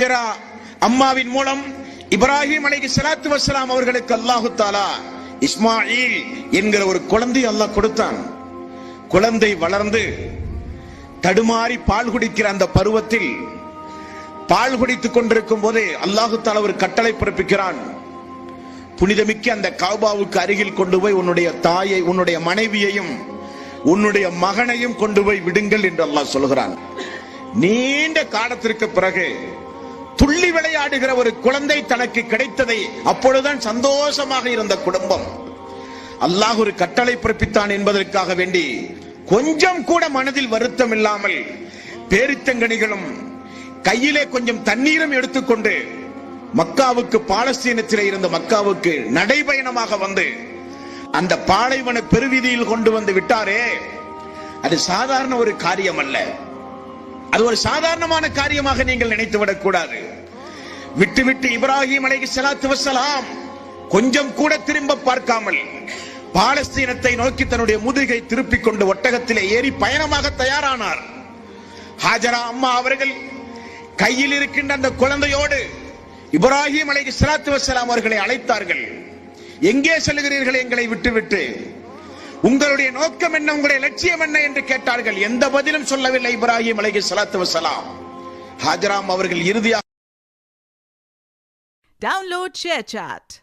ஹாஜரா அம்மாவின் மூலம் இப்ராஹிம் அலைகி சலாத்து வசலாம் அவர்களுக்கு அல்லாஹு தாலா இஸ்மாயில் என்கிற ஒரு குழந்தை அல்லாஹ் கொடுத்தான். குழந்தை வளர்ந்து தடுமாறி பால் குடிக்கிற அந்த பருவத்தில் பால் குடித்துக் கொண்டிருக்கும் போதே அல்லாஹு தாலா ஒரு கட்டளை பிறப்பிக்கிறான். புனிதமிக்க அந்த காபாவுக்கு அருகில் கொண்டு போய் உன்னுடைய தாயை உன்னுடைய மனைவியையும் உன்னுடைய மகனையும் கொண்டு போய் விடுங்கள் என்று அல்லாஹ் சொல்கிறான். நீண்ட காலத்திற்கு பிறகு துள்ளி விளையாடுகிற ஒரு குழந்தை தனக்கு கிடைத்ததை அப்பொழுதுதான் சந்தோஷமாக இருந்த குடும்பம். அல்லாஹ் ஒரு கட்டளை பிறப்பித்தான் என்பதற்காக வேண்டி கொஞ்சம் கூட மனதில் வருத்தம் இல்லாமல் பேரித்தங்கனிகளும் கையிலே கொஞ்சம் தண்ணீரும் எடுத்துக்கொண்டு மக்காவுக்கு பாலஸ்தீனத்திலே இருந்த மக்காவுக்கு நடைபயணமாக வந்து அந்த பாலைவன பெருவீதியில் கொண்டு வந்து விட்டாரே. அது சாதாரண ஒரு காரியம் அல்ல அது ஒரு சாதாரணமான காரியமாக நீங்கள் நினைத்து விடக்கூடாது விட்டு விட்டு இப்ராஹிம் அலைகி சலாத்து வசலாம் கொஞ்சம் கூட திரும்ப பார்க்காமல் பாலஸ்தீனத்தை நோக்கி தன்னுடைய முதுகை திருப்பிக் கொண்டு ஒட்டகத்திலே ஏறி பயணமாக தயாரானார். ஹாஜரா அம்மா அவர்கள் கையில் இருக்கின்ற அந்த குழந்தையோடு இப்ராஹிம் அலைகி சலாத்து வசலாம் அவர்களை அழைத்தார்கள். எங்கே செல்கிறீர்கள் எங்களை விட்டுவிட்டு? உங்களுடைய நோக்கம் என்ன? உங்களுடைய லட்சியம் என்ன? என்று கேட்டார்கள். எந்த பதிலும் சொல்லவில்லை இப்ராஹிம் அலைகி சலாத்து வசலாம் ஹாஜராம் அவர்கள் இறுதியாக Download ShareChat.